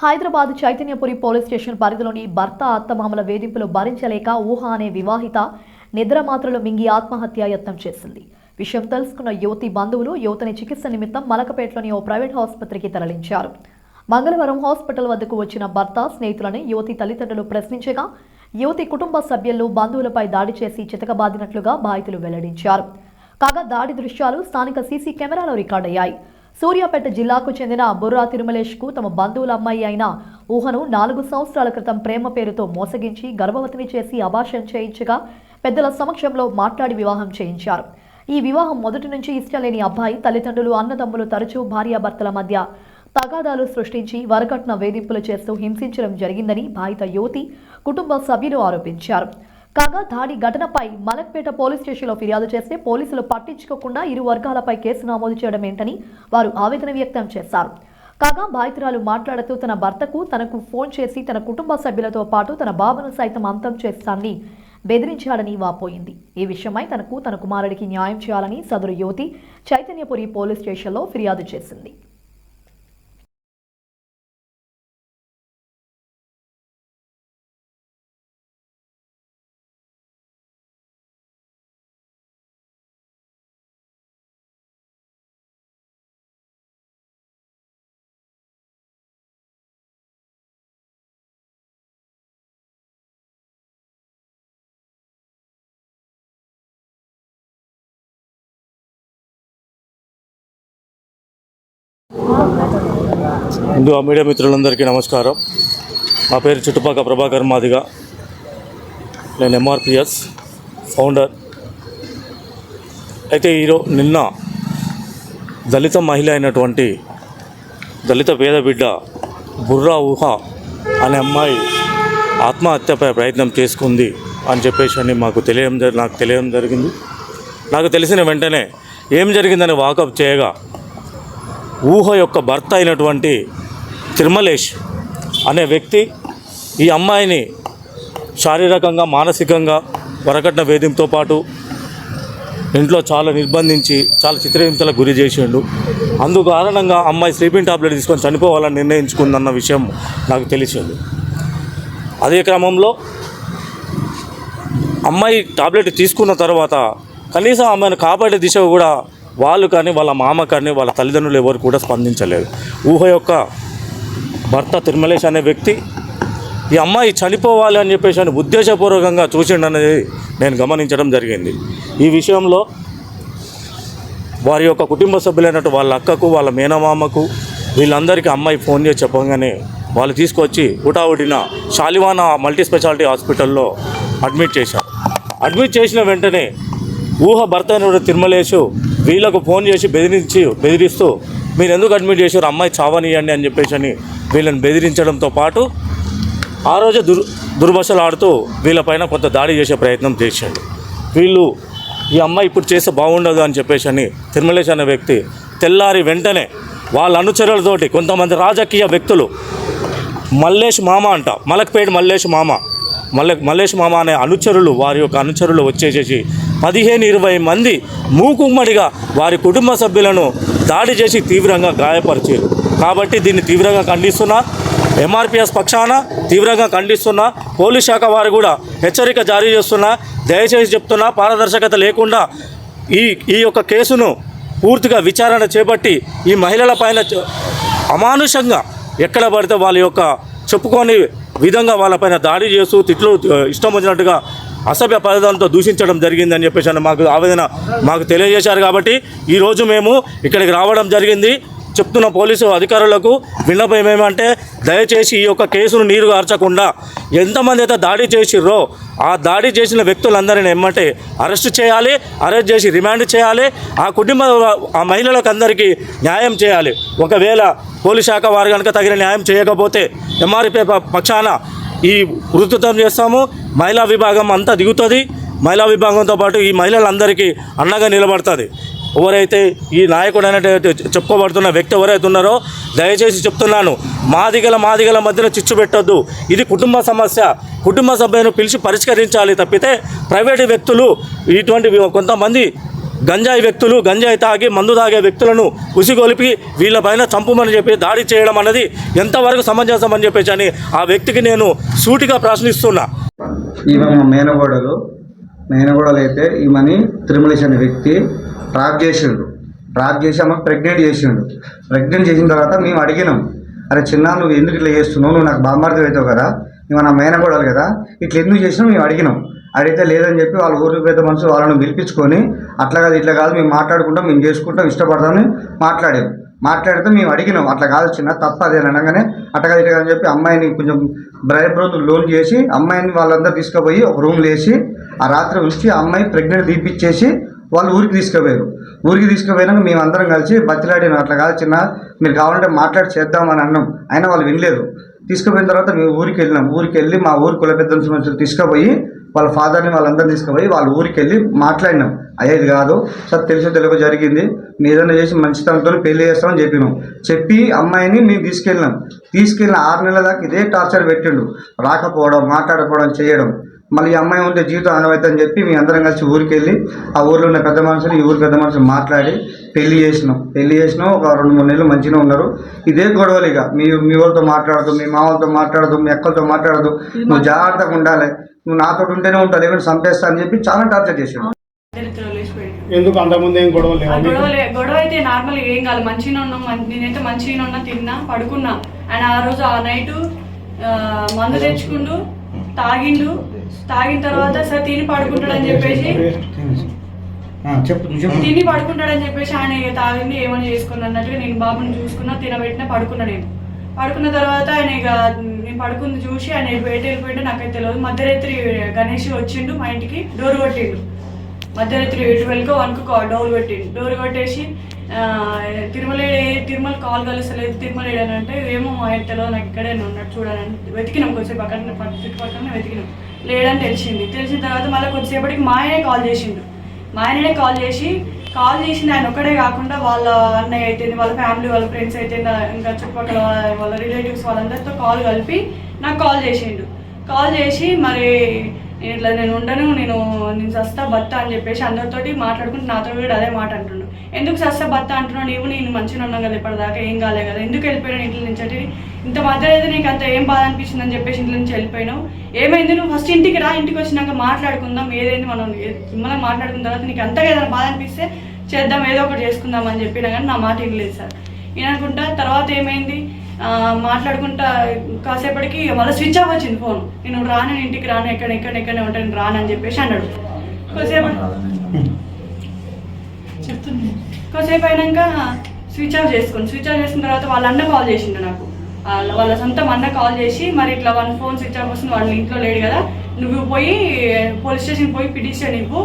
Hyderabad Chaitanyapuri police station పరిధిలోని భర్త అత్తమామల వేధింపులు భరించలేక ఊహ అనే వివాహిత నిద్రమాత్రలు మింగి ఆత్మహత్య యత్నం చేసింది. విషయం తెలుసుకున్న యువతి బంధువులు యువతిని చికిత్స నిమిత్తం మలకపేటలోని ఓ ప్రైవేట్ ఆసుపత్రికి తరలించారు. మంగళవారం హాస్పిటల్ వద్దకు వచ్చిన భర్త స్నేహితులని యువతి తల్లిదండ్రులు ప్రశ్నించగా యువతి కుటుంబ సభ్యులు బంధువులపై దాడి చేసి చితకబాదినట్లుగా బాధితులు వెల్లడించారు. కాగా దాడి దృశ్యాలు స్థానిక సీసీ కెమెరాలో రికార్డయ్యాయి. సూర్యాపేట జిల్లాకు చెందిన బుర్రా తిరుమలేష్కు తమ బంధువుల అమ్మాయి అయిన ఊహను నాలుగు సంవత్సరాల క్రితం ప్రేమ పేరుతో మోసగించి గర్భవతిని చేసి అభాషం చేయించగా పెద్దల సమక్షంలో మాట్లాడి వివాహం చేయించారు. ఈ వివాహం మొదటి నుంచి ఇష్టలేని అబ్బాయి తల్లిదండ్రులు అన్నదమ్ములు తరచూ భార్యాభర్తల మధ్య తగాదాలు సృష్టించి వరకట్న వేధింపులు చేస్తూ హింసించడం జరిగిందని బాధిత యువతి కుటుంబ సభ్యులు ఆరోపించారు. కాగా దాడి ఘటనపై మలక్పేట పోలీస్ స్టేషన్లో ఫిర్యాదు చేస్తే పోలీసులు పట్టించుకోకుండా ఇరు వర్గాలపై కేసు నమోదు చేయడం ఏంటని వారు ఆవేదన వ్యక్తం చేశారు. కాగా బాధితురాలు మాట్లాడుతూ తన భర్తకు తనకు ఫోన్ చేసి తన కుటుంబ సభ్యులతో పాటు తన బాబును సైతం అంతం చేస్తానని బెదిరించాడని వాపోయింది. ఈ విషయమై తనకు తన కుమారుడికి న్యాయం చేయాలని సదరు యువతి చైతన్యపురి పోలీస్ స్టేషన్లో ఫిర్యాదు చేసింది. హిందూ మీడియా మిత్రులందరికీ నమస్కారం. నా పేరు చుట్టుపక్క ప్రభాకర్ మాదిగా. నేను ఎంఆర్పిఎస్ ఫౌండర్ అయితే ఈరో నిన్న దళిత మహిళ అయినటువంటి దళిత పేద బిడ్డ బుర్రా ఊహ అనే అమ్మాయి ఆత్మహత్యపై ప్రయత్నం చేసుకుంది అని చెప్పేసి అని మాకు తెలియడం నాకు తెలియడం జరిగింది. నాకు తెలిసిన వెంటనే ఏం జరిగిందని వాకప్ చేయగా ఊహ యొక్క భర్త అయినటువంటి తిరుమలేష్ అనే వ్యక్తి ఈ అమ్మాయిని శారీరకంగా మానసికంగా వరకట్న వేధింపుతో పాటు ఇంట్లో చాలా నిర్బంధించి చాలా చిత్రహింసలకు గురి చేసిండు. అందుకు కారణంగా అమ్మాయి స్లీపింగ్ టాబ్లెట్ తీసుకొని చనిపోవాలని నిర్ణయించుకుందన్న విషయం నాకు తెలిసింది. అదే క్రమంలో అమ్మాయి టాబ్లెట్ తీసుకున్న తర్వాత కనీసం ఆమెను కాపాడే దిశ కూడా వాళ్ళు కానీ వాళ్ళ మామ కానీ వాళ్ళ తల్లిదండ్రులు ఎవరు కూడా స్పందించలేదు. ఊహ యొక్క భర్త తిరుమలేష్ అనే వ్యక్తి ఈ అమ్మాయి చనిపోవాలి అని చెప్పేసి అని ఉద్దేశపూర్వకంగా చూసిండనేది నేను గమనించడం జరిగింది. ఈ విషయంలో వారి యొక్క కుటుంబ సభ్యులైనట్టు వాళ్ళ అక్కకు వాళ్ళ మేనమామకు వీళ్ళందరికీ అమ్మాయి ఫోన్ చేసి చెప్పగానే వాళ్ళు తీసుకొచ్చి ఉటావుటిన శాలివాన మల్టీ స్పెషాలిటీ హాస్పిటల్లో అడ్మిట్ చేశారు. అడ్మిట్ చేసిన వెంటనే ఊహ భర్త అయినటువంటి తిరుమలేశు వీళ్ళకు ఫోన్ చేసి బెదిరించి బెదిరిస్తూ మీరు ఎందుకు అడ్మిట్ చేశారు? అమ్మాయి చావనియండి అని చెప్పేసి అని వీళ్ళని బెదిరించడంతో పాటు ఆ రోజు దుర్ దుర్భషలు ఆడుతూ వీళ్ళపైన కొంత దాడి చేసే ప్రయత్నం చేశాడు. వీళ్ళు ఈ అమ్మాయి ఇప్పుడు చేస్తే బాగుండదు అని చెప్పేసి అని తిరుమలేష్ అనే వ్యక్తి తెల్లారి వెంటనే వాళ్ళ అనుచరులతోటి కొంతమంది రాజకీయ వ్యక్తులు మల్లేష్ మామ అంట మలక్పేట మల్లేష్ మామ మల్ల మల్లేష్ మామ అనే అనుచరులు వారి యొక్క అనుచరులు వచ్చేసేసి పదిహేను ఇరవై మంది మూకుమ్మడిగా వారి కుటుంబ సభ్యులను దాడి చేసి తీవ్రంగా గాయపరిచారు. కాబట్టి దీన్ని తీవ్రంగా ఖండిస్తున్నా ఎంఆర్పిఎస్ పక్షాన తీవ్రంగా ఖండిస్తున్నా పోలీస్ శాఖ వారు కూడా హెచ్చరిక జారీ చేస్తున్నా దయచేసి చెప్తున్నా పారదర్శకత లేకుండా ఈ ఈ యొక్క కేసును పూర్తిగా విచారణ చేపట్టి ఈ మహిళల పైన అమానుషంగా ఎక్కడ పడితే వాళ్ళ యొక్క చెప్పుకొని విధంగా వాళ్ళపైన దాడి చేస్తూ తిట్లు ఇష్టం వచ్చినట్టుగా అసభ్య పదాలతో దూషించడం జరిగిందని చెప్పేసి అని మాకు ఆవేదన మాకు తెలియజేశారు కాబట్టి ఈరోజు మేము ఇక్కడికి రావడం జరిగింది. చెప్తున్న పోలీసు అధికారులకు విన్నపం ఏమంటే దయచేసి ఈ యొక్క కేసును నీరు గార్చకుండా ఎంతమంది అయితే దాడి చేసిర్రో ఆ దాడి చేసిన వ్యక్తులందరిని ఎమ్మటే అరెస్ట్ చేయాలి అరెస్ట్ చేసి రిమాండ్ చేయాలి ఆ కుటుంబ ఆ మహిళలకు అందరికీ న్యాయం చేయాలి. ఒకవేళ పోలీస్ శాఖ వారు కనుక తగిన న్యాయం చేయకపోతే ఎంఆర్పీ పక్షాన ఈ ఉధృతం చేస్తాము. మహిళా విభాగం అంతా దిగుతుంది. మహిళా విభాగంతో పాటు ఈ మహిళలందరికీ అండగా నిలబడుతుంది. ఎవరైతే ఈ నాయకుడు అనేటువంటి చెప్పుకోబడుతున్న వ్యక్తి ఎవరైతే ఉన్నారో దయచేసి చెప్తున్నాను మాదిగల మాదిగల మధ్యన చిచ్చు పెట్టొద్దు. ఇది కుటుంబ సమస్య. కుటుంబ సభ్యులను పిలిచి పరిష్కరించాలి తప్పితే ప్రైవేటు వ్యక్తులు ఇటువంటి కొంతమంది గంజాయి వ్యక్తులు గంజాయి తాగి మందు తాగే వ్యక్తులను ఉసిగొలిపి వీళ్ళపైన చంపుమని చెప్పి దాడి చేయడం అనేది ఎంతవరకు సమంజసం అని చెప్పేసి అని ఆ వ్యక్తికి నేను సూటిగా ప్రశ్నిస్తున్నా. ఈమె మేనగోడలు. మేనగోడలు అయితే ఈమెని తిరుమలేష్ అనే వ్యక్తి ట్రాప్ చేసిండు. ట్రాప్ చేసి ఆమె ప్రెగ్నెంట్ చేసిండు. ప్రెగ్నెంట్ చేసిన తర్వాత మేము అడిగినాం అరే చిన్న నువ్వు ఎందుకు ఇట్లా చేస్తున్నావు? నువ్వు నాకు బామ్మార్ది అవుతావు కదా. ఇవ నా మేనగోడలు కదా. ఇట్లా ఎందుకు చేసినావు? మేము అడిగినాం. అడిగితే లేదని చెప్పి వాళ్ళ ఊరికి పెద్ద మనుషులు వాళ్ళని పిలిపించుకొని అట్లా కాదు ఇట్లా కాదు మేము మాట్లాడుకుంటాం మేము చేసుకుంటాం ఇష్టపడతామని మాట్లాడాం మాట్లాడితే మేము అడిగినాం అట్లా కాదు చిన్న తప్ప అదే అనగానే అట్లా కాదు ఇట్లా అని చెప్పి అమ్మాయిని కొంచెం బ్రైడ్ రోజులు లోన్ చేసి అమ్మాయిని వాళ్ళందరూ తీసుకుపోయి ఒక రూమ్ లేసి ఆ రాత్రి ఉంచి ఆ అమ్మాయి ప్రెగ్నెంట్ తీపిచ్చేసి వాళ్ళు ఊరికి తీసుకుపోయారు. ఊరికి తీసుకుపోయినాక మేము అందరం కలిసి బతిలాడినాం అట్లా కాదు చిన్న మీరు కావాలంటే మాట్లాడి చేద్దామని అన్నాం. అయినా వాళ్ళు వినలేదు. తీసుకుపోయిన తర్వాత మేము ఊరికి వెళ్ళినాం. ఊరికి వెళ్ళి మా ఊరి కుల పెద్దల మనుషులు తీసుకుపోయి వాళ్ళ ఫాదర్ని వాళ్ళందరినీ తీసుకుపోయి వాళ్ళ ఊరికి వెళ్ళి మాట్లాడినాం. అయ్యేది కాదు. సార్ తెలుసు తెలుగు జరిగింది. మీ ఏదైనా చేసి మంచితనంతో పెళ్ళి చేస్తామని చెప్పినాం. చెప్పి అమ్మాయిని మేము తీసుకెళ్ళినాం. తీసుకెళ్ళిన ఆరు నెలల దాకా ఇదే టార్చర్ పెట్టిండు. రాకపోవడం మాట్లాడకపోవడం చేయడం. మళ్ళీ ఈ అమ్మాయి ఉంటే జీవితం అనువైతే చెప్పి మీ అందరం కలిసి ఊరికి వెళ్ళి ఆ ఊర్లో ఉన్న పెద్ద మనుషులు ఈ ఊరి పెద్ద మనుషులు మాట్లాడి పెళ్ళి చేసినాం. పెళ్ళి చేసినాం ఒక రెండు మూడు నెలలు మంచిగా ఉన్నారు. ఇదే గొడవలు ఇక. మీ మీ వాళ్ళతో మాట్లాడదు మీ మామలతో మాట్లాడదు మీ అక్కలతో మాట్లాడదు నువ్వు జాగ్రత్తగా ఉండాలి. నువ్వు నాతో ఉంటేనే ఉంటావు లేకుంటే చంపేస్తా అని చెప్పి చాలా టార్చర్ చేసాడు. ఎందుకు అంతకుముందు ఏం గొడవ గొడవ అయితే నార్మల్ ఏం కాదు. మంచిగా ఉన్నాం నేనైతే మంచిగా ఉన్నా తిన్నా పడుకున్నా. అండ్ ఆ రోజు ఆ నైట్ మందు తెచ్చుకుండు తాగిండు తాగిన తర్వాత సార్ తిని పడుకుంటాడని చెప్పేసి తిని పడుకుంటాడని చెప్పేసి ఆయన ఇక తాగింది ఏమైనా చేసుకున్నా అన్నట్టుగా నేను బాబుని చూసుకున్నా తినబెట్టినా పడుకున్నా నేను. పడుకున్న తర్వాత ఆయన ఇక నేను పడుకుంది చూసి ఆయన బయట వెళ్ళిపోయింటే నాకైతే తెలియదు. మధ్యరాత్రి గణేష్ వచ్చిండు మా ఇంటికి డోర్ కొట్టిండు. మధ్యరాత్రి ట్వెల్వ్కో వన్కో డోర్ కొట్టిండు. డోర్ కొట్టేసి తిరుమల తిరుమల కాల్ కలుస్తలేదు. తిరుమల అంటే ఏమో తెలియదు నాకు ఇక్కడే ఉన్నాడు చూడాలని. వెతికినాం కొద్దిసేపు అక్కడ పక్క- చుట్టుపక్కల వెతికినాం. లేడని తెలిసింది. తెలిసిన తర్వాత మళ్ళీ కొద్దిసేపటికి మా ఆయనే కాల్ చేసిండు. మా ఆయననే కాల్ చేసి కాల్ చేసింది ఆయన ఒక్కడే కాకుండా వాళ్ళ అన్నయ్య అయితే వాళ్ళ ఫ్యామిలీ వాళ్ళ ఫ్రెండ్స్ అయితే ఇంకా చుట్టుపక్కల వాళ్ళ- రిలేటివ్స్ వాళ్ళందరితో కాల్ కలిపి నాకు కాల్ చేసిండు. కాల్ చేసి మరి నేను ఇట్లా నేను ఉండను నేను నేను సస్తా బత్త అని చెప్పేసి అందరితోటి మాట్లాడుకుంటే నాతో కూడా అదే మాట అంటుండు. ఎందుకు సస్తా బత్త అంటున్నావు? నీవు నేను మంచిగా ఉన్నాం కదా ఇప్పటిదాకా ఏం కాలే కదా? ఎందుకు వెళ్ళిపోయాను ఇంట్లో నుంచి? అంటే ఇంత మధ్య అయితే నీకు అంత ఏం బాధ అనిపించింది అని చెప్పేసి ఇంట్లో నుంచి వెళ్ళిపోయినావు? ఏమైంది? నువ్వు ఫస్ట్ ఇంటికి రా ఇంటికి వచ్చినాక మాట్లాడుకుందాం ఏదైంది మనం మనం మాట్లాడుకున్న తర్వాత నీకు అంతగా ఏదైనా బాధ అనిపిస్తే చేద్దాం ఏదో ఒకటి చేసుకుందాం అని చెప్పినా కానీ నా మాట ఇవ్వలేదు సార్. ఏమనుకుంటా తర్వాత ఏమైంది? ఆ, మాట్లాడుకుంటా కాసేపటికి మళ్ళీ స్విచ్ ఆఫ్ వచ్చింది ఫోన్. నేను రాను నేను ఇంటికి రాను ఎక్కడ ఎక్కడ ఎక్కడనే ఉంటాను నేను రాను అని చెప్పేసి అన్నాడు. కొద్దిసేపు కొద్దిసేపు అయినాక స్విచ్ ఆఫ్ చేసుకుని స్విచ్ ఆఫ్ చేసిన తర్వాత వాళ్ళ అన్న కాల్ చేసిండు నాకు. వాళ్ళ వాళ్ళ సొంతం అన్న కాల్ చేసి మరి ఇట్లా వన్ ఫోన్ స్విచ్ ఆఫ్ వస్తుంది వాళ్ళ ఇంట్లో లేడు కదా నువ్వు పోయి పోలీస్ స్టేషన్ పోయి పిటిషన్ ఇవ్వు.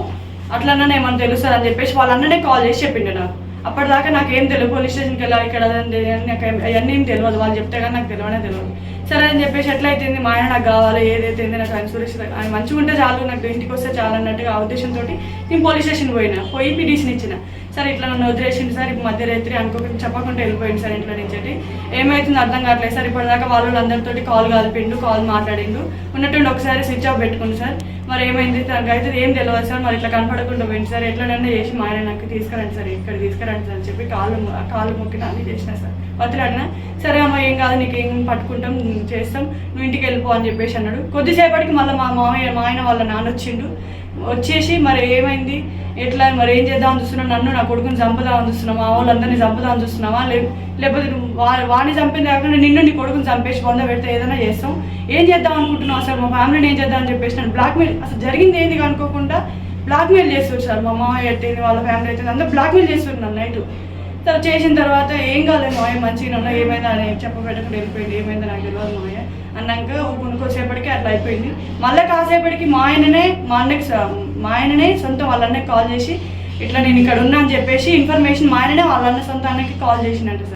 అట్లన్నా ఏమన్నా తెలుస్తుంది అని చెప్పేసి వాళ్ళ అన్ననే కాల్ చేసి చెప్పిండు నాకు. అప్పటిదాకా నాకు ఏం తెలియదు పోలీస్ స్టేషన్కి వెళ్ళాలి ఇక్కడ అదండి నాకు అవన్నీ ఏం తెలియదు వాళ్ళు చెప్తే కానీ నాకు తెలియనే తెలియదు సరే అని చెప్పేసి ఎట్లయితుంది మా ఆయన నాకు కావాలి ఏదైతే నాకు ఇన్సూరెన్స్ ఆయన మంచిగా ఉంటే చాలు నాకు ఇంటికి వస్తే చాలు అన్నట్టుగా ఆ ఉద్దేశంతో నేను పోలీస్ స్టేషన్ పోయినా పోయి పిటిషన్ ఇచ్చిన. సార్ ఇట్లా నన్ను వదిలేసింది సార్ ఇప్పుడు మధ్యరాత్రి అనుకోకుండా చెప్పకుండా వెళ్ళిపోయింది సార్ ఇంట్లో నుంచి ఏమైతుంది అర్థం కావట్లేదు సార్ ఇప్పటిదాకా వాళ్ళు అందరితోటి కాల్ కలిపిండు కాల్ మాట్లాడిండు. ఉన్నట్టుండి ఒకసారి స్విచ్ ఆఫ్ పెట్టుకుంది సార్. మరి ఏమైంది నాకు అయితే ఏం తెలియదు సార్ మరి ఇట్లా కనపడకుండా పోయింది సార్. ఎట్లనైనా చేసి మా ఆయన నాకు తీసుకురండి సార్ ఇక్కడ తీసుకురండి సార్ అని చెప్పి కాళ్ళు కాలు కాళ్ళు మొక్కిన అన్ని చేసిన సార్. బతిలాడినా సరే అమ్మ ఏం కాదు నీకు ఏం పట్టుకుంటాం చేస్తాం నువ్వు ఇంటికి వెళ్ళిపో అని చెప్పేసి అన్నాడు. కొద్దిసేపటికి మళ్ళీ మా మామయ్య మా ఆయన వాళ్ళ నాన్న వచ్చిండు. వచ్చేసి మరి ఏమైంది? ఎట్లా? మరి ఏం చేద్దామని చూస్తున్నావు? నన్ను నా కొడుకుని చంపుదామని చూస్తున్నావు? మా వాళ్ళందరినీ చంపుదామని చూస్తున్నావా? లేకపోతే వా- వాడిని చంపింది కాకుండా నిన్ను నీ కొడుకుని చంపేసి వంద పెడితే ఏదైనా చేస్తాం. ఏం చేద్దాం అనుకుంటున్నావు అసలు? మా ఫ్యామిలీని ఏం చేద్దాం అని చెప్పేసి నన్ను బ్లాక్మెయిల్ అసలు జరిగింది ఏంది అనుకోకుండా బ్లాక్మెయిల్ చేస్తారు సార్ మా మామయ్య ఎట్టేది వాళ్ళ ఫ్యామిలీ అయితే. అందరూ బ్లాక్మెయిల్ చేస్తున్నారు నైట్. చేసిన తర్వాత ఏం కాలేదు మాయ మంచిగా ఉన్నా ఏమైందా అని చెప్పబెట్టకుండా వెళ్ళిపోయింది. ఏమైందో నాకు తెలియదు మాయ అన్నాక కొన్ని అట్లా అయిపోయింది. మళ్ళీ కాసేపటికి మా ఆయననే మా అన్నకి మా ఆయననే సొంత వాళ్ళ అన్నకి కాల్ చేసి ఇట్లా నేను ఇక్కడ ఉన్నా అని చెప్పేసి ఇన్ఫర్మేషన్ మా ఆయననే వాళ్ళ అన్న సొంత అన్నకి కాల్ చేసినట్టు సార్.